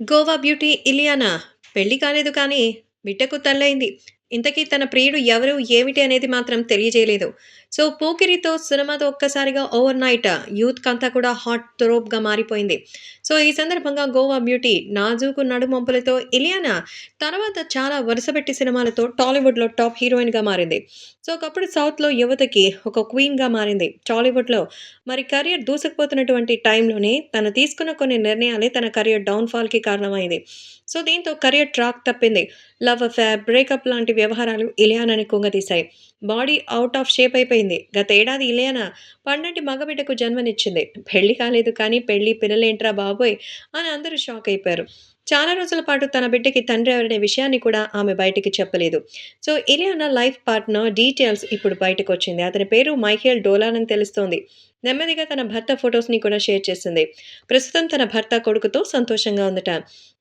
Goa beauty Ileana పెళ్ళి కాలేదు కానీ బిడ్డకు తల్లయింది ఇంతకీ తన ప్రియుడు ఎవరు ఏమిటి అనేది మాత్రం తెలియజేయలేదు. సో పోకిరితో సినిమాతో ఒక్కసారిగా ఓవర్ నైట్ యూత్ కంతా కూడా హాట్గా మారిపోయింది. సో ఈ సందర్భంగా గోవా బ్యూటీ నాజూకు నడుమంపులతో ఇలియానా తర్వాత చాలా వరుసపెట్టి సినిమాలతో టాలీవుడ్లో టాప్ హీరోయిన్గా మారింది. సో ఒకప్పుడు సౌత్లో యువతకి ఒక క్వీన్గా మారింది. టాలీవుడ్లో మరి కెరియర్ దూసుకుపోతున్నటువంటి టైంలోనే తను తీసుకున్న కొన్ని నిర్ణయాలే తన కెరియర్ డౌన్ఫాల్కి కారణమైంది. సో దీంతో కెరియర్ ట్రాక్ తప్పింది. లవ్ అఫేర్ బ్రేకప్ లాంటి వ్యవహారాలు ఇలియానాని కుంగతీశాయి బాడీ అవుట్ ఆఫ్ షేప్ అయిపోయింది. గత ఏడాది ఇలియానా? పండంటి మగబిడ్డకు జన్మనిచ్చింది. పెళ్ళి కాలేదు కానీ పెళ్ళి పిల్లలేంట్రా బాబోయ్ అని అందరూ షాక్ అయిపోయారు. చాలా రోజుల పాటు తన బిడ్డకి తండ్రి ఎవరనే విషయాన్ని కూడా ఆమె బయటికి చెప్పలేదు. So Ileana life partner details ఇప్పుడు బయటకు వచ్చింది అతని పేరు మైఖేల్ డోలాన్ అని తెలుస్తోంది. నెమ్మదిగా తన భర్త ఫొటోస్ని కూడా షేర్ చేసింది. ప్రస్తుతం తన భర్త కొడుకుతో సంతోషంగా ఉందట.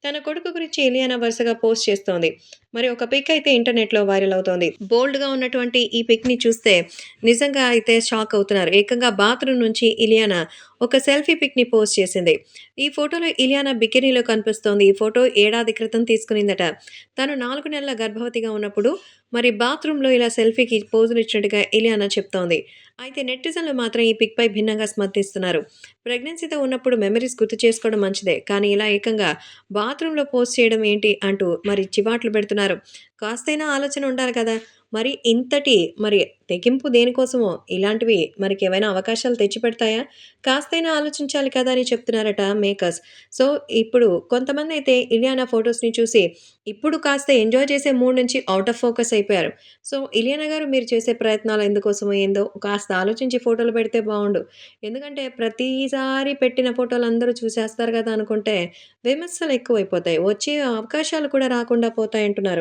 తన కొడుకు గురించి ఇలియానా వరుసగా పోస్ట్ చేస్తోంది. మరి ఒక పిక్ అయితే ఇంటర్నెట్లో వైరల్ అవుతోంది. బోల్డ్గా ఉన్నటువంటి ఈ పిక్ని చూస్తే నిజంగా అయితే షాక్ అవుతున్నారు. ఏకంగా బాత్రూమ్ నుంచి ఇలియానా ఒక సెల్ఫీ పిక్ని పోస్ట్ చేసింది. ఈ ఫోటోలో ఇలియానా బికినీలో కనిపిస్తోంది. ఈ ఫోటో ఏడాది క్రితం తీసుకునిందట. తను నాలుగు నెలల గర్భవతిగా ఉన్నప్పుడు మరి బాత్రూంలో ఇలా సెల్ఫీకి పోజులు ఇచ్చినట్టుగా ఇలియానా చెప్తోంది. అయితే నెటిజన్లు మాత్రం ఈ పిక్పై భిన్నంగా స్మర్తిస్తున్నారు ప్రెగ్నెన్సీతో ఉన్నప్పుడు మెమరీస్ గుర్తు చేసుకోవడం మంచిదే కానీ ఇలా ఏకంగా బాత్రూంలో పోస్ట్ చేయడం ఏంటి అంటూ మరి చివాట్లు పెడుతున్నారు. కాస్తైనా ఆలోచన ఉండాలి కదా. మరి ఇంతటి మరి తెగింపు దేనికోసమో? ఇలాంటివి మనకి ఏమైనా అవకాశాలు తెచ్చిపెడతాయా కాస్తైనా ఆలోచించాలి కదా అని చెప్తున్నారట మేకర్స్. సో ఇప్పుడు కొంతమంది అయితే ఇలియానా ఫొటోస్ని చూసి ఇప్పుడు కాస్త ఎంజాయ్ చేసే మూడ్ నుంచి అవుట్ ఆఫ్ ఫోకస్ అయిపోయారు. సో ఇలియానా గారు మీరు చేసే ప్రయత్నాలు ఎందుకోసమో ఏందో కాస్త ఆలోచించి ఫోటోలు పెడితే బాగుండు ఎందుకంటే ప్రతిసారి పెట్టిన ఫోటోలు అందరూ చూసేస్తారు కదా అనుకుంటే విమర్శలు ఎక్కువైపోతాయి. వచ్చే అవకాశాలు కూడా రాకుండా పోతాయి అంటున్నారు